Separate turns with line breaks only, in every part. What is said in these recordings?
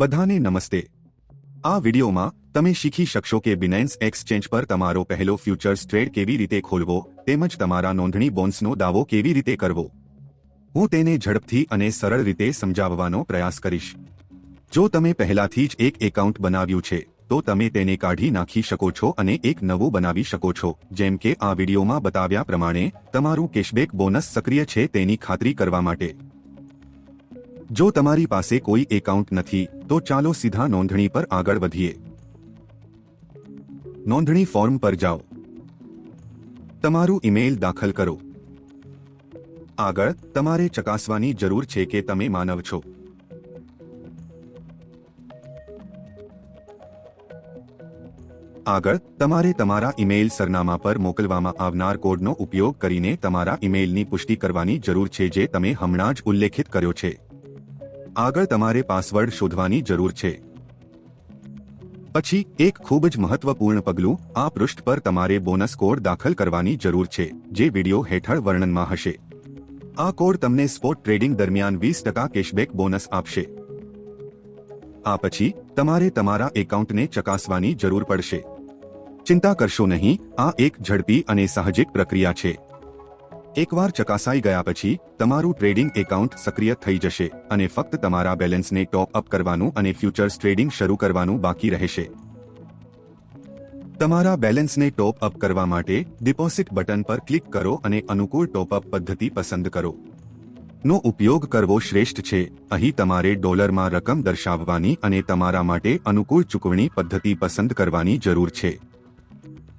બધાને નમસ્તે. આ વિડિયોમાં તમે શીખી શકશો કે બિનેન્સ એક્સચેન્જ પર તમારો પહેલો ફ્યુચર્સ ટ્રેડ કેવી રીતે ખોલવો, તેમજ તમારા નોંધણી બોન્સનો દાવો કેવી રીતે કરવો. હું તેને ઝડપથી અને સરળ રીતે સમજાવવાનો પ્રયાસ કરીશ. જો તમે પહેલાથી જ એક એકાઉન્ટ બનાવ્યું છે, તો તમે તેને કાઢી નાખી શકો છો અને એક નવું બનાવી શકો છો. જેમ કે આ વિડીયોમાં બતાવ્યા પ્રમાણે, તમારું કેશબેક બોનસ સક્રિય છે તેની ખાતરી કરવા માટે. જો તમારી પાસે કોઈ એકાઉન્ટ નથી, તો ચાલો સીધા નોંધણી પર આગળ વધીએ. નોંધણી ફોર્મ પર જાઓ. તમારું ઈમેલ દાખલ કરો. આગળ, તમારે ચકાસવાની જરૂર છે કે તમે માનવ છો. આગળ, તમારે તમારા ઈમેલ સરનામા પર મોકલવામાં આવનાર કોડનો ઉપયોગ કરીને તમારા ઈમેલની પુષ્ટિ કરવાની જરૂર છે જે તમે હમણાં જ ઉલ્લેખિત કર્યો છે. આગળ તમારે પાસવર્ડ શોધવાની જરૂર છે. પછી, એક ખૂબ જ મહત્વપૂર્ણ પગલું, આ પૃષ્ઠ પર તમારે બોનસ કોડ દાખલ કરવાની જરૂર છે, જે વિડિયો હેઠળ વર્ણનમાં હશે. આ કોડ તમને સ્પોટ ટ્રેડિંગ દરમિયાન વીસ ટકા કેશબેક બોનસ આપશે. આ પછી, તમારે તમારા એકાઉન્ટને ચકાસવાની જરૂર પડશે. ચિંતા કરશો નહીં, આ એક ઝડપી અને સાહજિક પ્રક્રિયા છે. એકવાર ચકાસાઈ ગયા પછી, તમારું ટ્રેડિંગ એકાઉન્ટ સક્રિય થઈ જશે અને ફક્ત તમારા બેલેન્સને ટોપ અપ કરવાનું અને ફ્યુચર્સ ટ્રેડિંગ શરૂ કરવાનું બાકી રહેશે. તમારા બેલેન્સને ટોપ અપ કરવા માટે, ડિપોઝિટ બટન પર ક્લિક કરો અને અનુકૂળ ટોપ અપ પદ્ધતિ પસંદ કરો. નો ઉપયોગ કરવો શ્રેષ્ઠ છે. અહીં તમારે ડોલરમાં રકમ દર્શાવવાની અને તમારા માટે અનુકૂળ ચૂકવણી પદ્ધતિ પસંદ કરવાની જરૂર છે.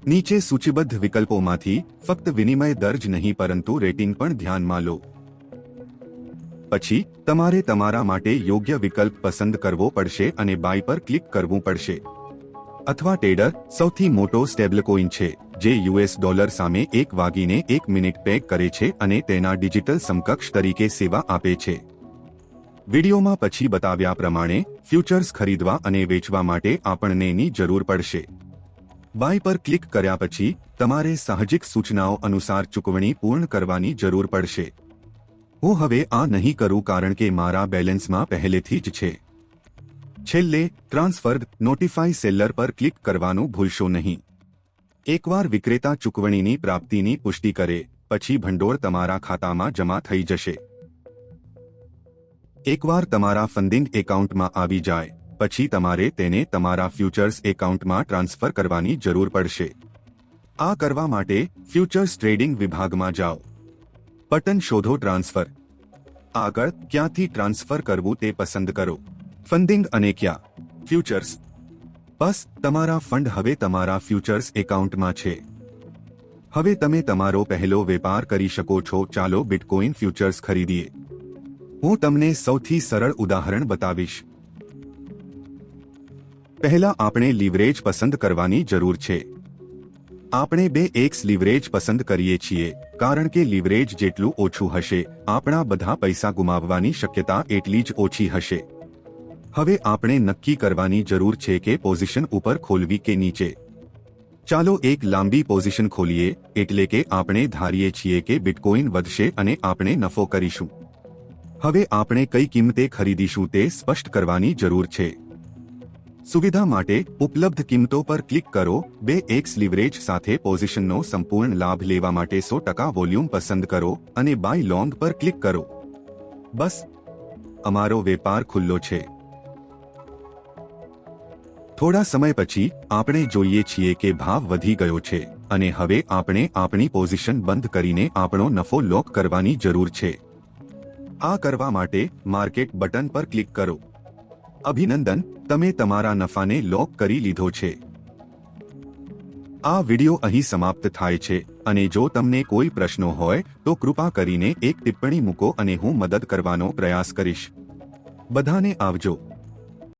નીચે સૂચિબદ્ધ વિકલ્પોમાંથી ફક્ત વિનિમય દર જ નહીં, પરંતુ રેટિંગ પણ ધ્યાનમાં લો. પછી, તમારે તમારા માટે યોગ્ય વિકલ્પ પસંદ કરવો પડશે અને બાય પર ક્લિક કરવું પડશે. અથવા ટેડર સૌથી મોટો સ્ટેબલકોઇન છે, જે યુએસ ડોલર સામે એક વાગીને એક મિનિટ પેક કરે છે અને તેના ડિજિટલ સમકક્ષ તરીકે સેવા આપે છે. વિડીયોમાં પછી બતાવ્યા પ્રમાણે, ફ્યુચર્સ ખરીદવા અને વેચવા માટે આપણને જરૂર પડશે. બાય પર ક્લિક કર્યા પછી, તમારે સાહજિક સૂચનાઓ અનુસાર ચૂકવણી પૂર્ણ કરવાની જરૂર પડશે. હું હવે આ નહીં કરું કારણ કે મારા બેલેન્સમાં પહેલેથી જ છે. છેલ્લે ટ્રાન્સફર નોટિફાઈ સેલર પર ક્લિક કરવાનું ભૂલશો નહીં. એકવાર વિક્રેતા ચૂકવણીની પ્રાપ્તિની પુષ્ટિ કરે, પછી ભંડોળ તમારા ખાતામાં જમા થઈ જશે. એકવાર તમારા ફંડિંગ એકાઉન્ટમાં આવી જાય પછી તમારે તેને તમારા ફ્યુચર્સ એકાઉન્ટમાં ટ્રાન્સફર કરવાની જરૂર પડશે. આ કરવા માટે ફ્યુચર્સ ટ્રેડિંગ વિભાગમાં જાઓ. બટન શોધો ટ્રાન્સફર. આગળ ક્યાંથી ટ્રાન્સફર કરવું તે પસંદ કરો. ફંડિંગ અને ક્યાં? ફ્યુચર્સ. બસ, તમારા ફંડ હવે તમારા ફ્યુચર્સ એકાઉન્ટમાં છે. હવે તમે તમારો પહેલો વેપાર કરી શકો છો, ચાલો બિટકોઇન ફ્યુચર્સ ખરીદીએ. હું તમને સૌથી સરળ ઉદાહરણ બતાવીશ. પહેલા આપણે લીવરેજ પસંદ કરવાની જરૂર છે. આપણે બે એક્સ લીવરેજ પસંદ કરીએ છીએ, કારણ કે લીવરેજ જેટલું ઓછું હશે, આપણા બધા પૈસા ગુમાવવાની શક્યતા એટલી જ ઓછી હશે. હવે આપણે નક્કી કરવાની જરૂર છે કે પોઝિશન ઉપર ખોલવી કે નીચે. ચાલો એક લાંબી પોઝિશન ખોલીએ, એટલે કે આપણે ધારીએ છીએ કે બિટકોઇન વધશે અને આપણે નફો કરીશું. હવે આપણે કઈ કિંમતે ખરીદીશું તે સ્પષ્ટ કરવાની જરૂર છે. સુવિધા માટે ઉપલબ્ધ કિંમતો પર ક્લિક કરો. બે એક્સ લિવરેજ સાથે પોઝિશનનો સંપૂર્ણ લાભ લેવા માટે સો ટકા વોલ્યુમ પસંદ કરો અને બાય લોંગ પર ક્લિક કરો. બસ, અમારો વેપાર ખુલ્લો છે. થોડા સમય પછી આપણે જોઈએ છીએ કે ભાવ વધી ગયો છે અને હવે આપણે આપણી પોઝિશન બંધ કરીને આપણો નફો લોક કરવાની જરૂર છે. આ કરવા માટે માર્કેટ બટન પર ક્લિક કરો. અભિનંદન, તમે તમારા નફાને લોક કરી લીધો છે. આ વિડિયો અહીં સમાપ્ત થાય છે, અને જો તમને કોઈ પ્રશ્નો હોય, તો કૃપા કરીને એક ટિપ્પણી મૂકો અને હું મદદ કરવાનો પ્રયાસ કરીશ. બધાને આવજો.